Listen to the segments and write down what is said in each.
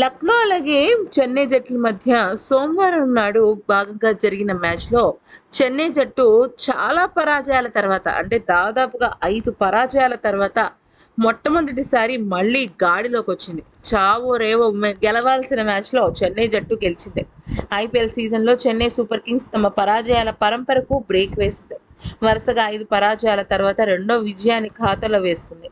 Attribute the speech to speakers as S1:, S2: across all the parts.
S1: లక్నో అలాగే చెన్నై జట్ల మధ్య సోమవారం నాడు భాగంగా జరిగిన మ్యాచ్లో చెన్నై జట్టు చాలా పరాజయాల తర్వాత అంటే దాదాపుగా ఐదు పరాజయాల తర్వాత మొట్టమొదటిసారి మళ్ళీ గాడిలోకి వచ్చింది చావో రేవో గెలవాల్సిన మ్యాచ్లో చెన్నై జట్టు గెలిచింది. ఐపీఎల్ సీజన్లో చెన్నై సూపర్ కింగ్స్ తమ పరాజయాల పరంపరకు బ్రేక్ వేసింది. వరుసగా ఐదు పరాజయాల తర్వాత రెండో విజయాన్ని ఖాతాలో వేసుకుంది.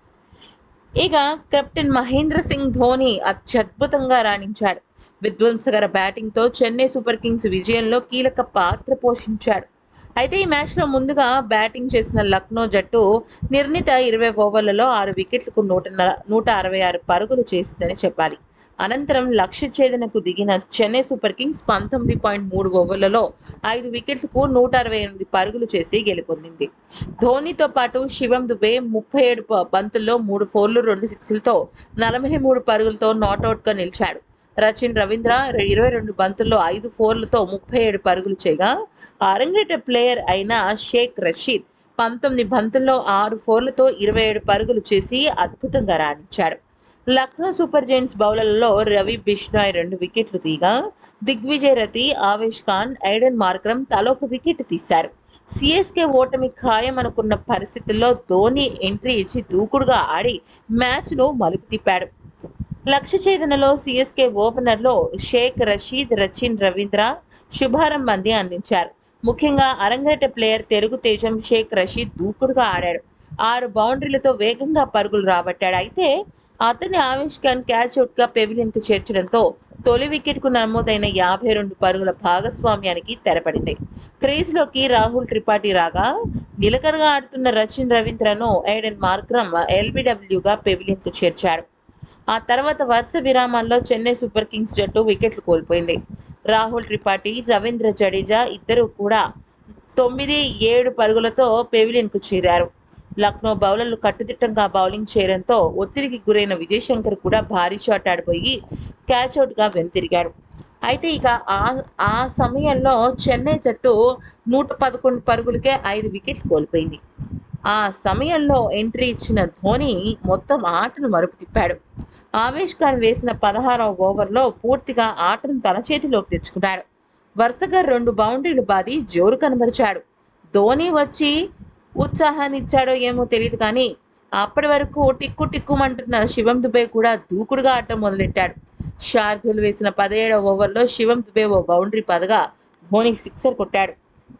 S1: ఇక కెప్టెన్ మహేంద్ర సింగ్ ధోని అత్యద్భుతంగా రాణించాడు. విధ్వంసకర బ్యాటింగ్తో చెన్నై సూపర్ కింగ్స్ విజయంలో కీలక పాత్ర పోషించాడు. అయితే ఈ మ్యాచ్లో ముందుగా బ్యాటింగ్ చేసిన లక్నో జట్టు నిర్ణీత ఇరవై ఓవర్లలో ఆరు వికెట్లకు నూట నూట అరవై ఆరు పరుగులు చేసిందని చెప్పాలి. అనంతరం లక్ష్య ఛేదనకు దిగిన చెన్నై సూపర్ కింగ్స్ పంతొమ్మిది పాయింట్ మూడు ఓవర్లలో ఐదు వికెట్లకు నూట అరవై ఎనిమిది పరుగులు చేసి గెలుపొందింది. ధోనితో పాటు శివం దుబే ముప్పై ఏడు బంతుల్లో మూడు ఫోర్లు రెండు సిక్స్లతో నలభై మూడు పరుగులతో నాట్అవుట్గా నిలిచాడు. రచిన్ రవీంద్ర ఇరవై రెండు బంతుల్లో ఐదు ఫోర్లతో ముప్పై ఏడు పరుగులు చేయగా అరంగేట ప్లేయర్ అయిన షేక్ రషీద్ పంతొమ్మిది బంతుల్లో ఆరు ఫోర్లతో ఇరవై ఏడు పరుగులు చేసి అద్భుతంగా రాణించాడు. లక్నో సూపర్ జైంట్స్ బౌలర్లలో రవి బిష్నాయ్ రెండు వికెట్లు తీగా దిగ్విజయ్ రతి ఆవేష్ ఖాన్ ఐడెన్ మార్క్రమ్ తలొక వికెట్ తీశారు. సిఎస్కే ఓటమి ఖాయం అనుకున్న పరిస్థితుల్లో ధోని ఎంట్రీ ఇచ్చి దూకుడుగా ఆడి మ్యాచ్ను మలుపు తిప్పాడు. లక్ష్య ఛేదనలో సిఎస్కే ఓపెనర్లో షేక్ రషీద్ రచిన్ రవీంద్ర శుభారంభ్ అంది అందించారు. ముఖ్యంగా అరంగేట ప్లేయర్ తెలుగు తేజం షేక్ రషీద్ దూకుడుగా ఆడాడు. ఆరు బౌండరీలతో వేగంగా పరుగులు రాబట్టాడు. అయితే అతని ఆవిష్ ఖాన్ క్యాచ్ అవుట్గా పెవిలియన్కు చేర్చడంతో తొలి వికెట్కు నమోదైన యాభై రెండు పరుగుల భాగస్వామ్యానికి తెరపడింది. క్రీజ్లోకి రాహుల్ త్రిపాఠి రాగా నిలకడగా ఆడుతున్న రచిన్ రవీంద్రను ఐడెన్ మార్క్రమ్ ఎల్బిడబ్ల్యూగా పెవిలియన్కు చేర్చాడు. ఆ తర్వాత వరుస విరామాల్లో చెన్నై సూపర్ కింగ్స్ జట్టు వికెట్లు కోల్పోయింది. రాహుల్ త్రిపాఠి రవీంద్ర జడేజా ఇద్దరు కూడా తొమ్మిది ఏడు పరుగులతో పెవిలియన్కు చేరారు. లక్నో బౌలర్లు కట్టుదిట్టంగా బౌలింగ్ చేయడంతో ఒత్తిడికి గురైన విజయ్ శంకర్ కూడా భారీ షాట్ ఆడిపోయి క్యాచ్అవుట్గా వెనుతిరిగాడు. అయితే ఇక ఆ ఆ సమయంలో చెన్నై జట్టు నూట పదకొండు పరుగులకే ఐదు వికెట్లు కోల్పోయింది. ఆ సమయంలో ఎంట్రీ ఇచ్చిన ధోని మొత్తం ఆటను మరుపు తిప్పాడు. ఆవేష్ ఖాన్ వేసిన పదహారవ ఓవర్లో పూర్తిగా ఆటను తన చేతిలోకి తెచ్చుకున్నాడు. వరుసగా రెండు బౌండరీలు బాది జోరు కనబరిచాడు. ధోని వచ్చి ఉత్సాహాన్ని ఇచ్చాడో ఏమో తెలియదు కానీ అప్పటి వరకు టిక్కు టిక్కుమంటున్న శివం దుబే కూడా దూకుడుగా ఆటం మొదలెట్టాడు. శార్దుల్ వేసిన పదిహేడవ ఓవర్లో శివం దుబే ఓ బౌండరీ పదగా ధోని సిక్సర్ కొట్టాడు.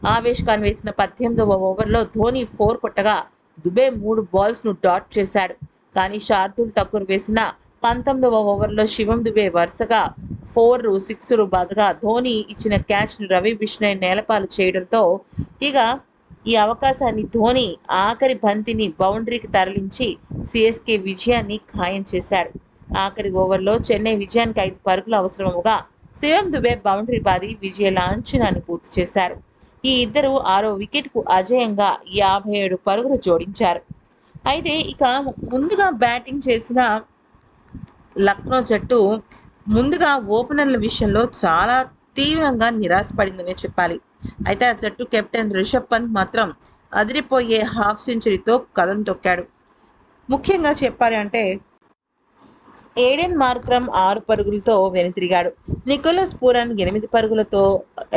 S1: ఆవేష్ ఖాన్ వేసిన పద్దెనిమిదవ ఓవర్లో ధోని ఫోర్ కొట్టగా దుబే మూడు బాల్స్ను డాట్ చేశాడు. కానీ శార్దుల్ ఠాకూర్ వేసిన పంతొమ్మిదవ ఓవర్లో శివం దుబే వరుసగా ఫోర్ సిక్స్ బాధగా ధోని ఇచ్చిన క్యాచ్ను రవి బిష్ణయ్ నేలపాలు చేయడంతో ఇక ఈ అవకాశాన్ని ధోని ఆఖరి బంతిని బౌండరీకి తరలించి సిఎస్కే విజయాన్ని ఖాయం చేశాడు. ఆఖరి ఓవర్లో చెన్నై విజయానికి ఐదు పరుగులు అవసరముగా శివం దుబే బౌండరీ బాది విజయ లాంఛనాన్ని పూర్తి చేశారు. ఈ ఇద్దరు ఆరో వికెట్కు అజయంగా యాభై ఏడు పరుగులు జోడించారు. అయితే ఇక ముందుగా బ్యాటింగ్ చేసిన లక్నో జట్టు ముందుగా ఓపెనర్ల విషయంలో చాలా తీవ్రంగా నిరాశపడిందనే చెప్పాలి. అయితే ఆ జట్టు కెప్టెన్ రిషబ్ పంత్ మాత్రం అదిరిపోయే హాఫ్ సెంచరీతో కథం తొక్కాడు. ముఖ్యంగా చెప్పాలి అంటే ఏడెన్ మార్క్రమ్ ఆరు పరుగులతో వెనుతిరిగాడు. నికోలస్ పూరన్ ఎనిమిది పరుగులతో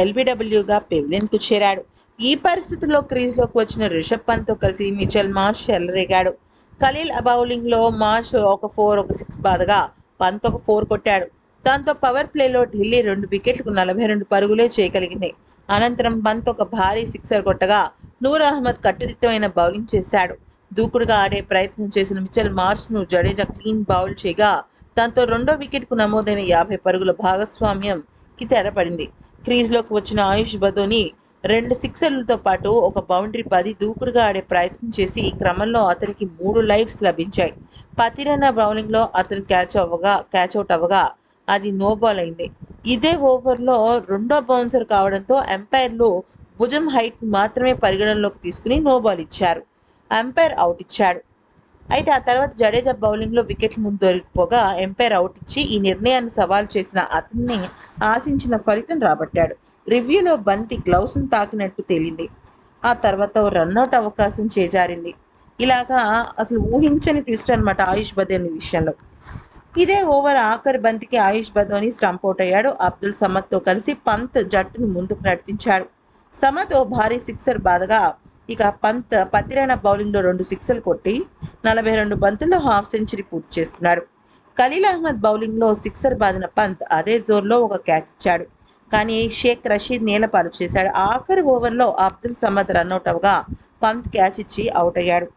S1: ఎల్బిడబ్ల్యూగా పెవిలియన్కు చేరాడు. ఈ పరిస్థితుల్లో క్రీజ్లోకి వచ్చిన రిషబ్ పంత్తో కలిసి మిచెల్ మార్ష్ చెలరేగాడు ఖలీల్ బౌలింగ్లో మార్ష్ ఒక ఫోర్ ఒక సిక్స్ బాధగా పంత్ ఒక ఫోర్ కొట్టాడు. దాంతో పవర్ ప్లేలో ఢిల్లీ రెండు వికెట్లకు నలభై రెండు పరుగులే చేయగలిగింది. అనంతరం పంత్ ఒక భారీ సిక్సర్ కొట్టగా నూర్ అహ్మద్ కట్టుదిట్టమైన బౌలింగ్ చేశాడు. దూకుడుగా ఆడే ప్రయత్నం చేసిన మిచెల్ మార్చ్ను జడేజా క్లీన్ బౌల్ చేయగా దాంతో రెండో వికెట్కు నమోదైన యాభై పరుగుల భాగస్వామ్యంకి తెరపడింది క్రీజ్లోకి వచ్చిన ఆయుష్ బదోని రెండు సిక్సర్లతో పాటు ఒక బౌండరీ పది దూకుడుగా ఆడే ప్రయత్నం చేసి ఈ క్రమంలో అతనికి మూడు లైఫ్స్ లభించాయి. పతిరన్న బౌలింగ్లో అతను క్యాచ్ అవ్వగా క్యాచ్ అవుట్ అవ్వగా అది నో బాల్ అయింది. ఇదే ఓవర్లో రెండో బౌన్సర్ కావడంతో ఎంపైర్లు భుజం హైట్ మాత్రమే పరిగణనలోకి తీసుకుని నో బాల్ ఇచ్చారు. ఎంపైర్ అవుట్ ఇచ్చాడు. అయితే ఆ తర్వాత జడేజా బౌలింగ్లో వికెట్లు ముందు దొరికిపోగా ఎంపైర్ అవుట్ ఇచ్చి ఈ నిర్ణయాన్ని సవాల్ చేసిన అతన్ని ఆశించిన ఫలితం రాబట్టాడు. రివ్యూలో బంతి గ్లౌస్ను తాకినట్టు తేలింది. ఆ తర్వాత ఓ రన్అట్ అవకాశం చేజారింది. ఇలాగా అసలు ఊహించని ట్విస్ట్ అనమాట ఆయుష్ బదేని విషయంలో. ఇదే ఓవర్ ఆఖరి బంతికి ఆయుష్ బదోని స్టంప్ అవుట్ అయ్యాడు. అబ్దుల్ సమద్తో కలిసి పంత్ జట్టును ముందుకు నడిపించాడు. సమద్ ఓ భారీ సిక్సర్ బాధగా ఇక పంత్ పతిరైన బౌలింగ్లో రెండు సిక్సర్లు కొట్టి నలభై రెండు బంతుల్లో హాఫ్ సెంచరీ పూర్తి చేసుకున్నాడు. ఖలీల్ అహ్మద్ బౌలింగ్లో సిక్సర్ బాదిన పంత్ అదే జోర్లో ఒక క్యాచ్ ఇచ్చాడు. కానీ షేక్ రషీద్ నేలపాలు చేశాడు. ఆఖరి ఓవర్లో అబ్దుల్ సమద్ రన్అట్ అవగా పంత్ క్యాచ్ ఇచ్చి అవుట్ అయ్యాడు.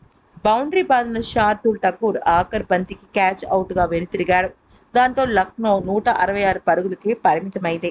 S1: బౌండరీ బాధిన షార్దుల్ ఠకూర్ ఆఖర్ బంతికి క్యాచ్ అవుట్గా వెనుతిరిగాడు. దాంతో లక్నో నూట అరవై ఆరు పరుగులకి పరిమితమైంది.